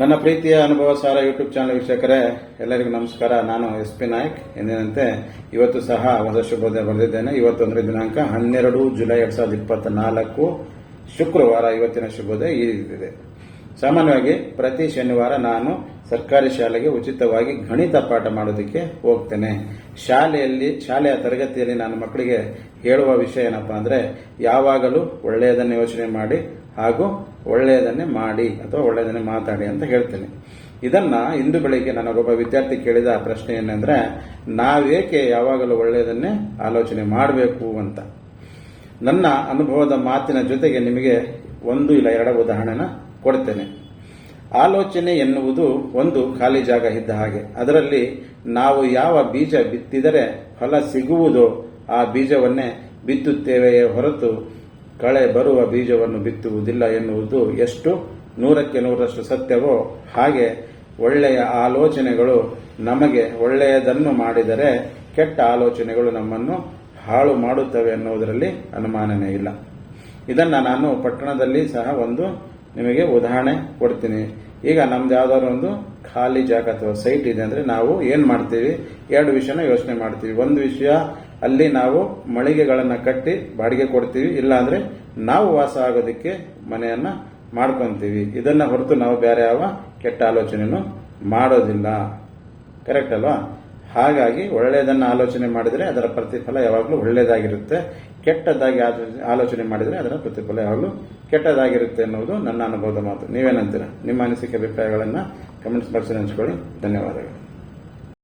ನನ್ನ ಪ್ರೀತಿಯ ಅನುಭವ ಸಾರ ಯೂಟ್ಯೂಬ್ ಚಾನಲ್ ವೀಕ್ಷಕರೇ, ಎಲ್ಲರಿಗೂ ನಮಸ್ಕಾರ. ನಾನು ಎಸ್ ಪಿ ನಾಯಕ್. ಎಂದಿನಂತೆ ಇವತ್ತು ಸಹ ಹೊಸ ಶುಭೋದಯ ಬರೆದಿದ್ದೇನೆ. ಇವತ್ತೊಂದರ ದಿನಾಂಕ ಹನ್ನೆರಡು ಜುಲೈ ಎರಡ್ ಸಾವಿರದ ಇಪ್ಪತ್ತ ನಾಲ್ಕು ಶುಕ್ರವಾರ ಇವತ್ತಿನ ಶುಭೋದಯ ಈ ರೀತಿದೆ ಸಾಮಾನ್ಯವಾಗಿ ಪ್ರತಿ ಶನಿವಾರ ನಾನು ಸರ್ಕಾರಿ ಶಾಲೆಗೆ ಉಚಿತವಾಗಿ ಗಣಿತ ಪಾಠ ಮಾಡೋದಕ್ಕೆ ಹೋಗ್ತೇನೆ. ಶಾಲೆಯಲ್ಲಿ, ಶಾಲೆಯ ತರಗತಿಯಲ್ಲಿ ನಾನು ಮಕ್ಕಳಿಗೆ ಹೇಳುವ ವಿಷಯ ಏನಪ್ಪಾ ಅಂದ್ರೆ, ಯಾವಾಗಲೂ ಒಳ್ಳೆಯದನ್ನು ಯೋಚನೆ ಮಾಡಿ ಹಾಗೂ ಒಳ್ಳೆಯದನ್ನೇ ಮಾಡಿ ಅಥವಾ ಒಳ್ಳೆಯದನ್ನೇ ಮಾತಾಡಿ ಅಂತ ಹೇಳ್ತೇನೆ. ಇದನ್ನ ಇಂದು ಬೆಳಿಗ್ಗೆ ನನಗೊಬ್ಬ ವಿದ್ಯಾರ್ಥಿ ಕೇಳಿದ ಪ್ರಶ್ನೆ ಏನಂದ್ರೆ, ನಾವೇಕೆ ಯಾವಾಗಲೂ ಒಳ್ಳೆಯದನ್ನೇ ಆಲೋಚನೆ ಮಾಡಬೇಕು ಅಂತ. ನನ್ನ ಅನುಭವದ ಮಾತಿನ ಜೊತೆಗೆ ನಿಮಗೆ ಒಂದು ಇಲ್ಲ ಎರಡು ಉದಾಹರಣೆನ ಕೊಡ್ತೇನೆ. ಆಲೋಚನೆ ಎನ್ನುವುದು ಒಂದು ಖಾಲಿ ಜಾಗ ಇದ್ದ ಹಾಗೆ. ಅದರಲ್ಲಿ ನಾವು ಯಾವ ಬೀಜ ಬಿತ್ತಿದರೆ ಫಲ ಸಿಗುವುದೋ ಆ ಬೀಜವನ್ನೇ ಬಿತ್ತುತ್ತೇವೆಯೇ ಹೊರತು ಕಳೆ ಬರುವ ಬೀಜವನ್ನು ಬಿತ್ತುವುದಿಲ್ಲ ಎನ್ನುವುದು ಎಷ್ಟು? ನೂರಕ್ಕೆ ನೂರಷ್ಟು ಸತ್ಯವೋ? ಹಾಗೆ ಒಳ್ಳೆಯ ಆಲೋಚನೆಗಳು ನಮಗೆ ಒಳ್ಳೆಯದನ್ನು ಮಾಡಿದರೆ ಕೆಟ್ಟ ಆಲೋಚನೆಗಳು ನಮ್ಮನ್ನು ಹಾಳು ಮಾಡುತ್ತವೆ ಅನ್ನುವುದರಲ್ಲಿ ಅನುಮಾನನೇ ಇಲ್ಲ. ಇದನ್ನು ನಾನು ಪಟ್ಟಣದಲ್ಲಿ ಸಹ ಒಂದು ನಿಮಗೆ ಉದಾಹರಣೆ ಕೊಡ್ತೀನಿ. ಈಗ ನಮ್ದು ಯಾವ್ದಾದ್ರು ಒಂದು ಖಾಲಿ ಜಾಗ ಅಥವಾ ಸೈಟ್ ಇದೆ ಅಂದ್ರೆ ನಾವು ಏನ್ ಮಾಡ್ತೀವಿ? ಎರಡು ವಿಷಯನ ಯೋಚನೆ ಮಾಡ್ತೀವಿ. ಒಂದು ವಿಷಯ ಅಲ್ಲಿ ನಾವು ಮಳಿಗೆಗಳನ್ನ ಕಟ್ಟಿ ಬಾಡಿಗೆ ಕೊಡ್ತೀವಿ. ಇಲ್ಲ ಅಂದ್ರೆ ನಾವು ವಾಸ ಆಗೋದಕ್ಕೆ ಮನೆಯನ್ನ ಮಾಡ್ಕೊಂತೀವಿ. ಇದನ್ನ ಹೊರತು ನಾವು ಬೇರೆ ಯಾವ ಕೆಟ್ಟ ಆಲೋಚನೆಯನ್ನು ಮಾಡೋದಿಲ್ಲ. ಕರೆಕ್ಟ್ ಅಲ್ವಾ? ಹಾಗಾಗಿ ಒಳ್ಳೆಯದನ್ನು ಆಲೋಚನೆ ಮಾಡಿದರೆ ಅದರ ಪ್ರತಿಫಲ ಯಾವಾಗಲೂ ಒಳ್ಳೆಯದಾಗಿರುತ್ತೆ, ಕೆಟ್ಟದಾಗಿ ಆಲೋ- ಆಲೋಚನೆ ಮಾಡಿದರೆ ಅದರ ಪ್ರತಿಫಲ ಯಾವಾಗಲೂ ಕೆಟ್ಟದಾಗಿರುತ್ತೆ ಅನ್ನೋದು ನನ್ನ ಅನುಭವದ ಮಾತು. ನೀವೇನಂತೀರಾ? ನಿಮ್ಮ ಅನಿಸಿಕೆ, ಅಭಿಪ್ರಾಯಗಳನ್ನು ಕಮೆಂಟ್ಸ್ ಬಾಕ್ಸಲ್ಲಿ ಹಂಚ್ಕೊಳ್ಳಿ. ಧನ್ಯವಾದಗಳು.